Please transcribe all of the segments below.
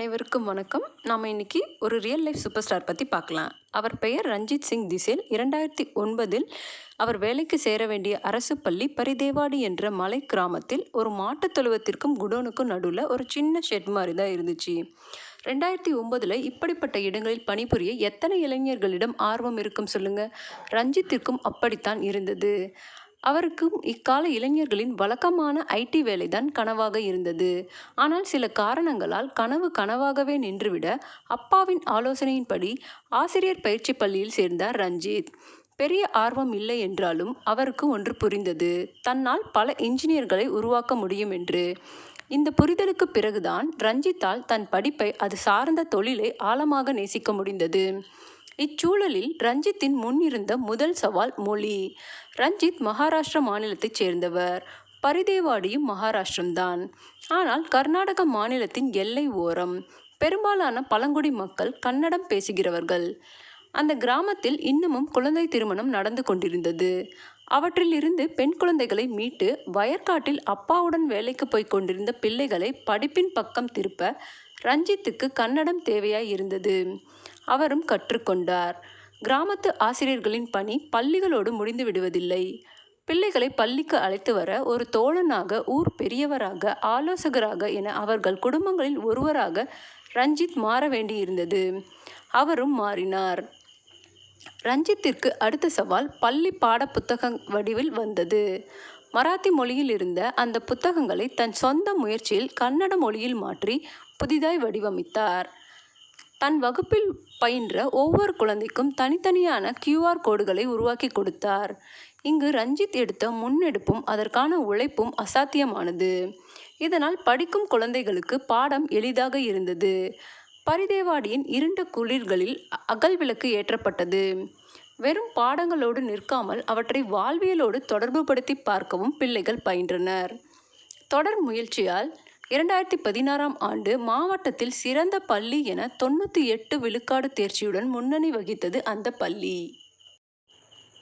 அனைவருக்கும் வணக்கம். நாம் இன்னைக்கு ஒரு ரியல் லைஃப் சூப்பர் ஸ்டார் பற்றி பார்க்கலாம். அவர் பெயர் ரஞ்சித் சிங் திசேல். இரண்டாயிரத்தி ஒன்பதில் அவர் வேலைக்கு சேர வேண்டிய அரசு பள்ளி பரிதேவாடி என்ற மலை கிராமத்தில் ஒரு மாட்டுத் தொழுவத்திற்கும் குடோனுக்கும் நடுவில் ஒரு சின்ன ஷெட் மாதிரி தான் இருந்துச்சு. ரெண்டாயிரத்தி ஒன்பதில் இப்படிப்பட்ட இடங்களில் பணிபுரிய எத்தனை இளைஞர்களிடம் ஆர்வம் இருக்கும் சொல்லுங்கள் ரஞ்சித்திற்கும் அப்படித்தான் இருந்தது. அவருக்கும் இக்கால இளைஞர்களின் வழக்கமான ஐடி வேலைதான் கனவாக இருந்தது. ஆனால் சில காரணங்களால் கனவு கனவாகவே நின்றுவிட அப்பாவின் ஆலோசனையின்படி ஆசிரியர் பயிற்சி பள்ளியில் சேர்ந்தார் ரஞ்சித். பெரிய ஆர்வம் இல்லை என்றாலும் அவருக்கு ஒன்று புரிந்தது. தன்னால் பல இன்ஜினியர்களை உருவாக்க முடியும் என்று. இந்த புரிதலுக்கு பிறகுதான் ரஞ்சித்தால் தன் படிப்பை அது சார்ந்த தொழிலை ஆழமாக நேசிக்க முடிந்தது. இச்சூழலில் ரஞ்சித்தின் முன்னிருந்த முதல் சவால் மொழி. ரஞ்சித் மகாராஷ்டிரா மாநிலத்தைச் சேர்ந்தவர். பரிதேவாடியும் மகாராஷ்டிரம்தான். ஆனால் கர்நாடக மாநிலத்தின் எல்லை ஓரம். பெரும்பாலான பழங்குடி மக்கள் கன்னடம் பேசுகிறவர்கள். அந்த கிராமத்தில் இன்னமும் குழந்தை திருமணம் நடந்து கொண்டிருந்தது. அவற்றிலிருந்து பெண் குழந்தைகளை மீட்டு வயற்காட்டில் அப்பாவுடன் வேலைக்கு போய்க் கொண்டிருந்த பிள்ளைகளை படிப்பின் பக்கம் திருப்ப ரஞ்சித்துக்கு கன்னடம் தேவையாய் இருந்தது. அவரும் கற்றுக்கொண்டார். கிராமத்து ஆசிரியர்களின் பணி பள்ளிகளோடு முடிந்து விடுவதில்லை. பிள்ளைகளை பள்ளிக்கு அழைத்து வர ஒரு தோழனாக ஊர் பெரியவராக ஆலோசகராக என அவர்கள் குடும்பங்களில் ஒருவராக ரஞ்சித் மாற வேண்டியிருந்தது. அவரும் மாறினார். ரஞ்சித்திற்கு அடுத்த சவால் பள்ளி பாட புத்தக வடிவில் வந்தது. மராத்தி மொழியில் இருந்த அந்த புத்தகங்களை தன் சொந்த முயற்சியில் கன்னட மொழியில் மாற்றி புதிதாய் வடிவமைத்தார். தன் வகுப்பில் பயின்ற ஒவ்வொரு குழந்தைக்கும் தனித்தனியான கியூஆர் கோடுகளை உருவாக்கி கொடுத்தார். இங்கு ரஞ்சித் எடுத்த முன்னெடுப்பும் அதற்கான உழைப்பும் அசாத்தியமானது. இதனால் படிக்கும் குழந்தைகளுக்கு பாடம் எளிதாக இருந்தது. பரிதேவாடியின் இருண்ட குளிர்களில் அகல் விளக்கு ஏற்றப்பட்டது. வெறும் பாடங்களோடு நிற்காமல் அவற்றை வாழ்வியலோடு தொடர்புபடுத்தி பார்க்கவும் பிள்ளைகள் பயின்றனர். தொடர் முயற்சியால் இரண்டாயிரத்தி பதினாறாம் ஆண்டு மாவட்டத்தில் சிறந்த பள்ளி என தொண்ணூற்றி எட்டு விழுக்காடு தேர்ச்சியுடன் முன்னணி வகித்தது அந்த பள்ளி.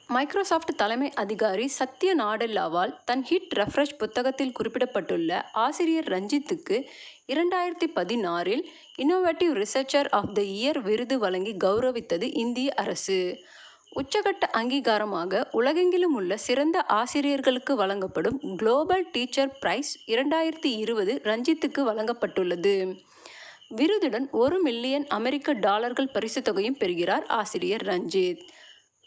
மைக்ரோசாஃப்ட் தலைமை அதிகாரி சத்ய நாடெல்லாவால் தன் ஹிட் ரெஃப்ரெஷ் புத்தகத்தில் குறிப்பிடப்பட்டுள்ள ஆசிரியர் ரஞ்சித்துக்கு இரண்டாயிரத்தி பதினாறில் innovative researcher of the year விருது வழங்கி கௌரவித்தது இந்திய அரசு. உச்சகட்ட அங்கீகாரமாக உலகெங்கிலும் உள்ள சிறந்த ஆசிரியர்களுக்கு வழங்கப்படும் குளோபல் டீச்சர் பிரைஸ் இரண்டாயிரத்தி இருபது ரஞ்சித்துக்கு வழங்கப்பட்டுள்ளது. விருதுடன் ஒரு மில்லியன் அமெரிக்க டாலர்கள் பரிசு தொகையும் பெறுகிறார் ஆசிரியர் ரஞ்சித்.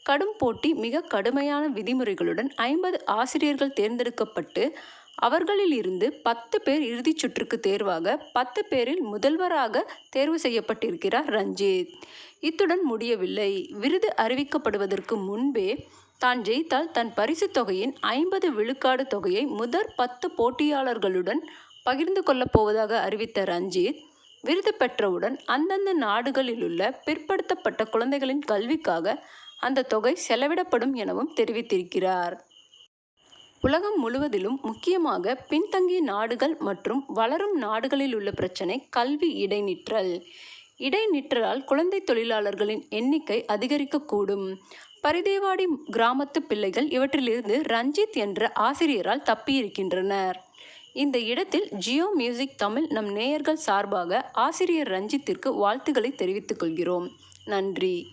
கடும் போட்டி மிக கடுமையான விதிமுறைகளுடன் ஐம்பது ஆசிரியர்கள் தேர்ந்தெடுக்கப்பட்டு அவர்களில் இருந்து பத்து பேர் இறுதிச் சுற்றுக்கு தேர்வாக பத்து பேரில் முதல்வராக தேர்வு செய்யப்பட்டிருக்கிறார் ரஞ்சித். இத்துடன் முடியவில்லை. விருது அறிவிக்கப்படுவதற்கு முன்பே தான் ஜெயித்தால் தன் பரிசு தொகையின் ஐம்பது விழுக்காடு தொகையை முதற் பத்து போட்டியாளர்களுடன் பகிர்ந்து கொள்ளப் போவதாக அறிவித்த ரஞ்சித் விருது பெற்றவுடன் அந்தந்த நாடுகளிலுள்ள பிற்படுத்தப்பட்ட குழந்தைகளின் கல்விக்காக அந்த தொகை செலவிடப்படும் எனவும் தெரிவித்திருக்கிறார். உலகம் முழுவதிலும் முக்கியமாக பின்தங்கிய நாடுகள் மற்றும் வளரும் நாடுகளில் உள்ள பிரச்சனை கல்வி இடைநிற்றல். இடைநிற்றலால் குழந்தை தொழிலாளர்களின் எண்ணிக்கை அதிகரிக்கக்கூடும். பரிதேவாடி கிராமத்து பிள்ளைகள் இவற்றிலிருந்து ரஞ்சித் என்ற ஆசிரியரால் தப்பியிருக்கின்றனர். இந்த இடத்தில் ஜியோ மியூசிக் தமிழ் நம் நேயர்கள் சார்பாக ஆசிரியர் ரஞ்சித்திற்கு வாழ்த்துக்களை தெரிவித்துக் கொள்கிறோம். நன்றி.